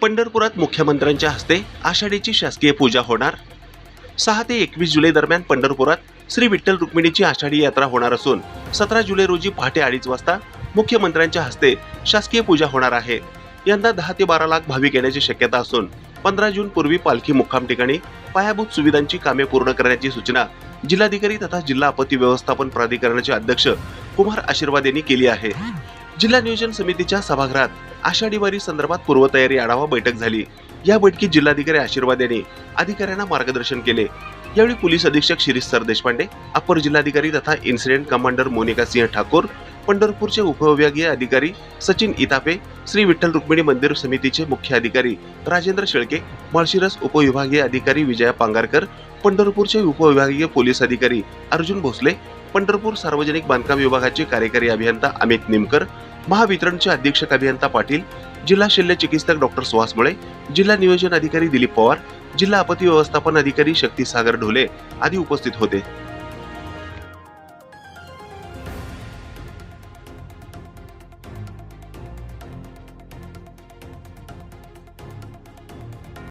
पंढरपुरात मुख्यमंत्र्यांच्या हस्ते आषाढीची शासकीय पूजा होणार. सहा ते एकवीस जुलै दरम्यान पंढरपुरात श्री विठ्ठल रुक्मिणीची आषाढी यात्रा होणार असून सतरा जुलै रोजी पहाटे अडीच वाजता मुख्यमंत्र्यांच्या हस्ते शासकीय पूजा होणार आहे. यंदा दहा ते बारा लाख भाविक येण्याची शक्यता असून पंधरा जून पूर्वी पालखी मुक्काम ठिकाणी पायाभूत सुविधांची कामे पूर्ण करण्याची सूचना जिल्हाधिकारी तथा जिल्हा आपत्ती व्यवस्थापन प्राधिकरणाचे अध्यक्ष कुमार आशीर्वाद यांनी केली आहे. जिल्हा नियोजन समितीच्या सभागृहात आषाढी वारी संदर्भात पूर्वतयारी आढावा बैठक झाली. या बैठकीत जिल्हाधिकारी आशीर्वाद यांनी अधिकाऱ्यांना मार्गदर्शन केले. यावेळी पोलीस अधीक्षक शिरीष सर देशपांडे अपर जिल्हाधिकारी तथा इन्सिडेंट कमांडर मोनिका सिंह ठाकूर पंढरपूरचे उपविभागीय अधिकारी सचिन इतापे श्री विठ्ठल रुक्मिणी मंदिर समितीचे मुख्य अधिकारी राजेंद्र शेळके माळशिरस उपविभागीय अधिकारी विजया पांगारकर पंढरपूरचे उपविभागीय पोलीस अधिकारी अर्जुन भोसले पंढरपूर सार्वजनिक बांधकाम विभागाचे कार्यकारी अभियंता अमित निमकर महावितरणचे अधीक्षक अभियंता पाटील जिल्हा शल्य चिकित्सक डॉक्टर सुहास मुळे जिल्हा नियोजन अधिकारी दिलीप पवार जिल्हा आपत्ती व्यवस्थापन अधिकारी शक्ती सागर ढोले आदी उपस्थित होते.